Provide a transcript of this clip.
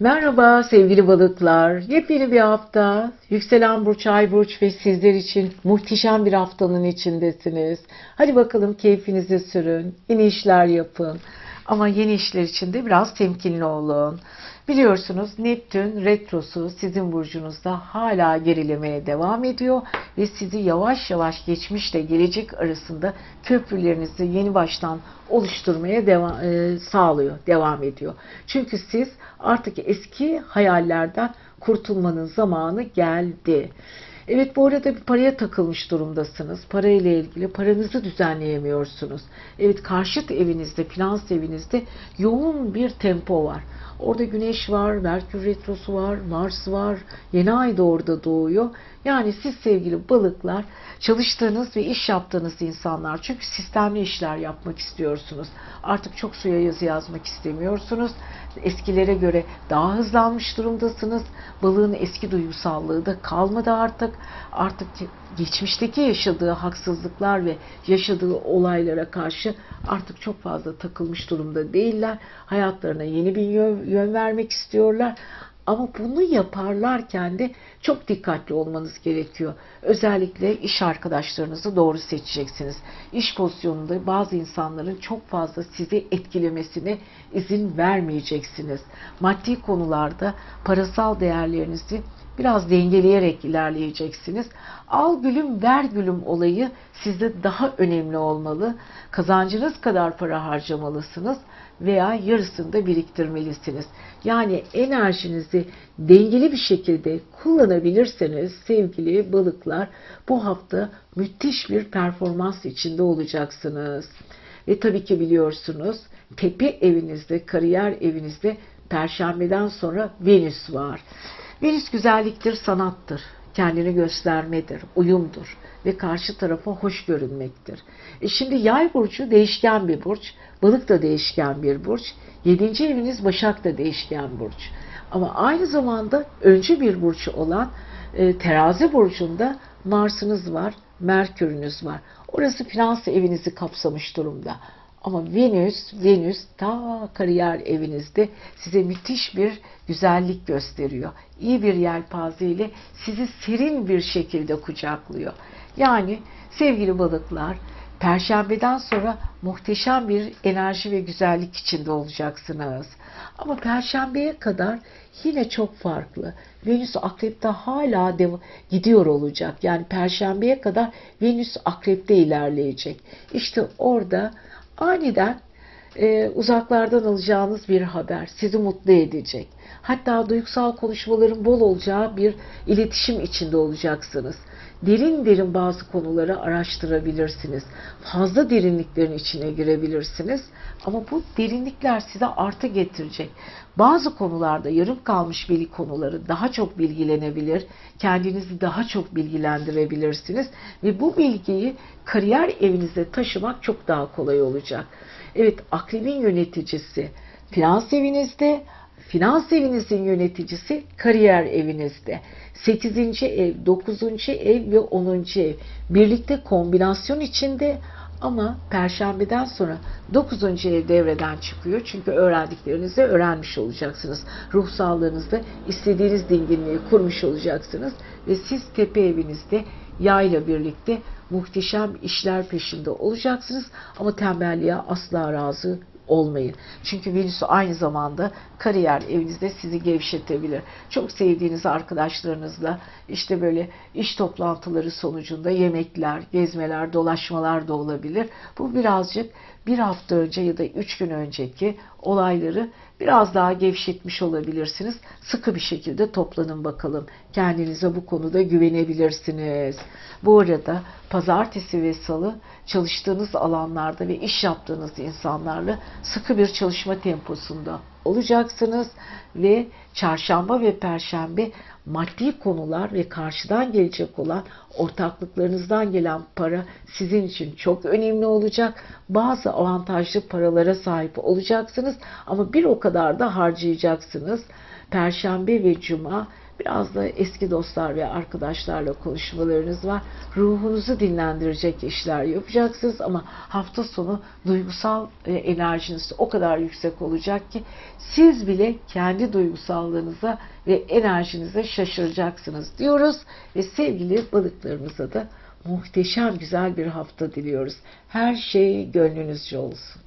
Merhaba sevgili balıklar. Yepyeni bir hafta. Yükselen burç, ay burç ve sizler için muhteşem bir haftanın içindesiniz. Hadi bakalım keyfinizi sürün. Yeni işler yapın. Ama yeni işler için de biraz temkinli olun. Biliyorsunuz Neptün retrosu sizin burcunuzda hala gerilemeye devam ediyor ve sizi yavaş yavaş geçmişle gelecek arasında köprülerinizi yeni baştan oluşturmaya devam, e, sağlıyor, devam ediyor. Çünkü siz artık eski hayallerden kurtulmanın zamanı geldi. Evet bu arada bir paraya takılmış durumdasınız. Para ile ilgili paranızı düzenleyemiyorsunuz. Evet karşıt evinizde, finans evinizde yoğun bir tempo var. Orada Güneş var, Merkür Retrosu var, Mars var, yeni ay da orada doğuyor. Yani siz sevgili balıklar çalıştığınız ve iş yaptığınız insanlar çünkü sistemli işler yapmak istiyorsunuz. Artık çok suya yazı yazmak istemiyorsunuz. Eskilere göre daha hızlanmış durumdasınız. Balığın eski duygusallığı da kalmadı artık. Artık geçmişteki yaşadığı haksızlıklar ve yaşadığı olaylara karşı artık çok fazla takılmış durumda değiller. Hayatlarına yeni bir yön, yön vermek istiyorlar. Ama bunu yaparlarken de çok dikkatli olmanız gerekiyor. Özellikle iş arkadaşlarınızı doğru seçeceksiniz. İş pozisyonunda bazı insanların çok fazla sizi etkilemesine izin vermeyeceksiniz. Maddi konularda parasal değerlerinizi biraz dengeleyerek ilerleyeceksiniz. Al gülüm ver gülüm olayı sizde daha önemli olmalı. Kazancınız kadar para harcamalısınız veya yarısını da biriktirmelisiniz. Yani enerjinizi dengeli bir şekilde kullanabilirseniz sevgili balıklar bu hafta müthiş bir performans içinde olacaksınız. Ve tabii ki biliyorsunuz tepe evinizde, kariyer evinizde perşembeden sonra Venüs var. Venüs güzelliktir, sanattır. Kendini göstermedir, uyumdur ve karşı tarafa hoş görünmektir. E şimdi yay burcu değişken bir burç, balık da değişken bir burç, yedinci eviniz başak da değişken burç. Ama aynı zamanda öncü bir burç olan e, terazi burcunda Mars'ınız var, Merkür'ünüz var. Orası finans evinizi kapsamış durumda. Ama Venüs, Venüs ta kariyer evinizde size müthiş bir güzellik gösteriyor. İyi bir yelpaze ile sizi serin bir şekilde kucaklıyor. Yani sevgili balıklar, Perşembeden sonra muhteşem bir enerji ve güzellik içinde olacaksınız. Ama Perşembeye kadar yine çok farklı. Venüs Akrep'te hala gidiyor olacak. Yani Perşembeye kadar Venüs Akrep'te ilerleyecek. İşte orada aniden e, uzaklardan alacağınız bir haber sizi mutlu edecek. Hatta duygusal konuşmaların bol olacağı bir iletişim içinde olacaksınız. Derin derin bazı konuları araştırabilirsiniz. Fazla derinliklerin içine girebilirsiniz. Ama bu derinlikler size artı getirecek. Bazı konularda yarım kalmış bilgi konuları daha çok bilgilenebilir. Kendinizi daha çok bilgilendirebilirsiniz. Ve bu bilgiyi kariyer evinize taşımak çok daha kolay olacak. Evet akrebin yöneticisi finans evinizde, finans evinizin yöneticisi kariyer evinizde. 8. ev, 9. ev ve 10. ev birlikte kombinasyon içinde ama perşembeden sonra 9. ev devreden çıkıyor. Çünkü öğrendiklerinizi öğrenmiş olacaksınız. Ruh sağlığınızda istediğiniz dinginliği kurmuş olacaksınız. Ve siz tepe evinizde yayla birlikte muhteşem işler peşinde olacaksınız. Ama tembelliğe asla razı olmayın. Çünkü Venüs aynı zamanda kariyer evinizde sizi gevşetebilir. Çok sevdiğiniz arkadaşlarınızla işte böyle iş toplantıları sonucunda yemekler, gezmeler, dolaşmalar da olabilir. Bu birazcık bir hafta önce ya da üç gün önceki olayları biraz daha gevşetmiş olabilirsiniz. Sıkı bir şekilde toplanın bakalım. Kendinize bu konuda güvenebilirsiniz. Bu arada pazartesi ve salı çalıştığınız alanlarda ve iş yaptığınız insanlarla sıkı bir çalışma temposunda olacaksınız ve çarşamba ve perşembe maddi konular ve karşıdan gelecek olan ortaklıklarınızdan gelen para sizin için çok önemli olacak. Bazı avantajlı paralara sahip olacaksınız ama bir o kadar da harcayacaksınız. Perşembe ve cuma Biraz da eski dostlar ve arkadaşlarla konuşmalarınız var. Ruhunuzu dinlendirecek işler yapacaksınız ama hafta sonu duygusal e, enerjiniz o kadar yüksek olacak ki siz bile kendi duygusallığınıza ve enerjinize şaşıracaksınız diyoruz ve sevgili balıklarımıza da muhteşem güzel bir hafta diliyoruz. Her şey gönlünüzce olsun.